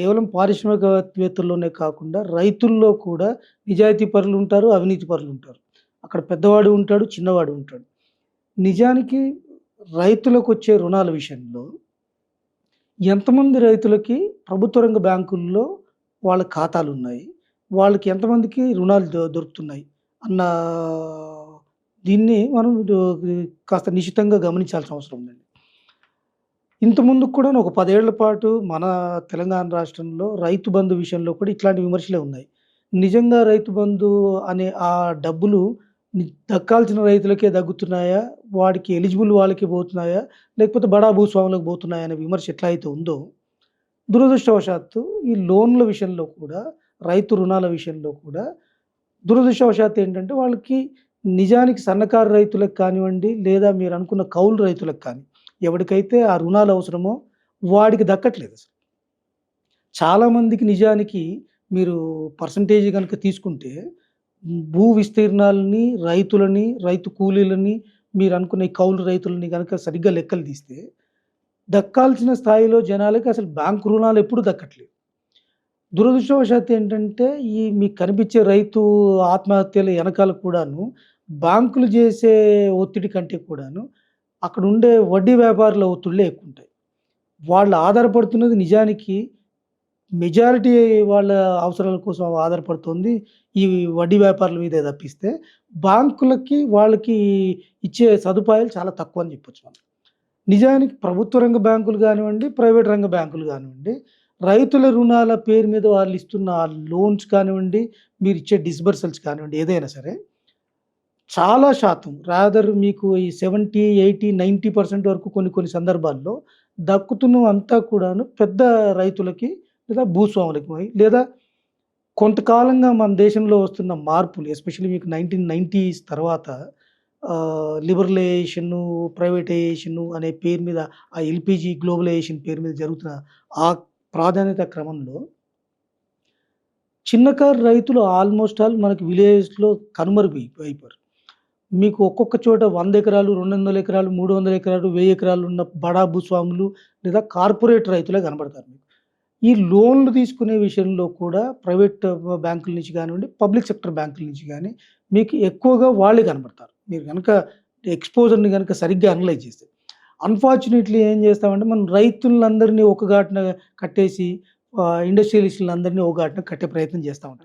కేవలం పారిశ్రామికవేత్తల్లోనే కాకుండా రైతుల్లో కూడా నిజాయితీ పరులు ఉంటారు అవినీతి పరులు ఉంటారు. అక్కడ పెద్దవాడు ఉంటాడు చిన్నవాడు ఉంటాడు. నిజానికి రైతులకు వచ్చే రుణాల విషయంలో ఎంతమంది రైతులకి ప్రభుత్వ రంగ బ్యాంకుల్లో వాళ్ళ ఖాతాలు ఉన్నాయి వాళ్ళకి ఎంతమందికి రుణాలు దొ- దొరుకుతున్నాయి అన్న దీన్ని మనం కాస్త నిశితంగా గమనించాల్సిన అవసరం ఉందండి. ఇంతకుముందు కూడా ఒక పదేళ్ళ పాటు మన తెలంగాణ రాష్ట్రంలో రైతు బంధు విషయంలో కూడా ఇట్లాంటి విమర్శలే ఉన్నాయి. నిజంగా రైతు బంధు అనే ఆ డబ్బులు దక్కాల్సిన రైతులకే దగ్గుతున్నాయా? వాడికి ఎలిజిబుల్ వాళ్ళకి పోతున్నాయా? లేకపోతే బడా భూస్వాములకు పోతున్నాయా అనే విమర్శ ఎట్లయితే ఉందో దురదృష్టవశాత్తు ఈ లోన్ల విషయంలో కూడా రైతు రుణాల విషయంలో కూడా దురదృష్టవశాత్తు ఏంటంటే వాళ్ళకి నిజానికి సన్నకారు రైతులకు కానివ్వండి లేదా మీరు అనుకున్న కౌలు రైతులకు కానీ ఎవరికైతే ఆ రుణాలు అవసరమో వాడికి దక్కట్లేదు అసలు. చాలామందికి నిజానికి మీరు పర్సంటేజ్ కనుక తీసుకుంటే భూ విస్తీర్ణాలని రైతులని రైతు కూలీలని మీరు అనుకునే కౌలు రైతులని కనుక సరిగ్గా లెక్కలు తీస్తే దక్కాల్సిన స్థాయిలో జనాలకి అసలు బ్యాంకు రుణాలు ఎప్పుడు దక్కట్లేదు. దురదృష్టవశాత్తు ఏంటంటే ఈ మీకు కనిపించే రైతు ఆత్మహత్యల వెనకాల కూడాను బ్యాంకులు చేసే ఒత్తిడి కంటే కూడాను అక్కడ ఉండే వడ్డీ వ్యాపారుల ఒత్తిళ్ళే ఎక్కువ ఉంటాయి వాళ్ళు ఆధారపడుతున్నది నిజానికి మెజారిటీ వాళ్ళ అవసరాల కోసం ఆధారపడుతుంది ఈ వడ్డీ వ్యాపారుల మీదే తప్పిస్తే. బ్యాంకులకి వాళ్ళకి ఇచ్చే సదుపాయాలు చాలా తక్కువ అని చెప్పొచ్చు మనం. నిజానికి ప్రభుత్వ రంగ బ్యాంకులు కానివ్వండి ప్రైవేట్ రంగ బ్యాంకులు కానివ్వండి రైతుల రుణాల పేరు మీద వాళ్ళు ఇస్తున్న లోన్స్ కానివ్వండి మీరు ఇచ్చే డిస్బర్సల్స్ కానివ్వండి ఏదైనా సరే చాలా శాతం రాదర్ మీకు ఈ సెవెంటీ ఎయిటీ నైంటీ పర్సెంట్ వరకు కొన్ని కొన్ని సందర్భాల్లో దక్కుతున్న అంతా కూడాను పెద్ద రైతులకి లేదా భూస్వాములకి లేదా కొంతకాలంగా మన దేశంలో వస్తున్న మార్పులు ఎస్పెషల్లీ మీకు నైన్టీన్ నైంటీస్ తర్వాత లిబరలైజేషను ప్రైవేటైజేషను అనే పేరు మీద ఆ ఎల్పిజి గ్లోబలైజేషన్ పేరు మీద జరుగుతున్న ఆ ప్రాధాన్యత క్రమంలో చిన్నకారు రైతులు ఆల్మోస్ట్ ఆల్ మనకి విలేజ్లో కనుమరుగు అయిపోయారు. మీకు ఒక్కొక్క చోట వంద ఎకరాలు రెండు వందల ఎకరాలు మూడు వందల ఎకరాలు వెయ్యి ఎకరాలు ఉన్న బడా భూస్వాములు లేదా కార్పొరేట్ రైతులే కనబడతారు మీకు. ఈ లోన్లు తీసుకునే విషయంలో కూడా ప్రైవేట్ బ్యాంకుల నుంచి కానివ్వండి పబ్లిక్ సెక్టర్ బ్యాంకుల నుంచి కానీ మీకు ఎక్కువగా వాళ్ళే కనబడతారు. మీరు కనుక ఎక్స్పోజర్ని కనుక సరిగ్గా అనలైజ్ చేస్తే. అన్ఫార్చునేట్లీ ఏం చేస్తామంటే మనం రైతులందరినీ ఒక ఘాటున కట్టేసి ఇండస్ట్రియలిస్టులందరినీ ఒక ఘాటున కట్టే ప్రయత్నం చేస్తూ ఉంటాం.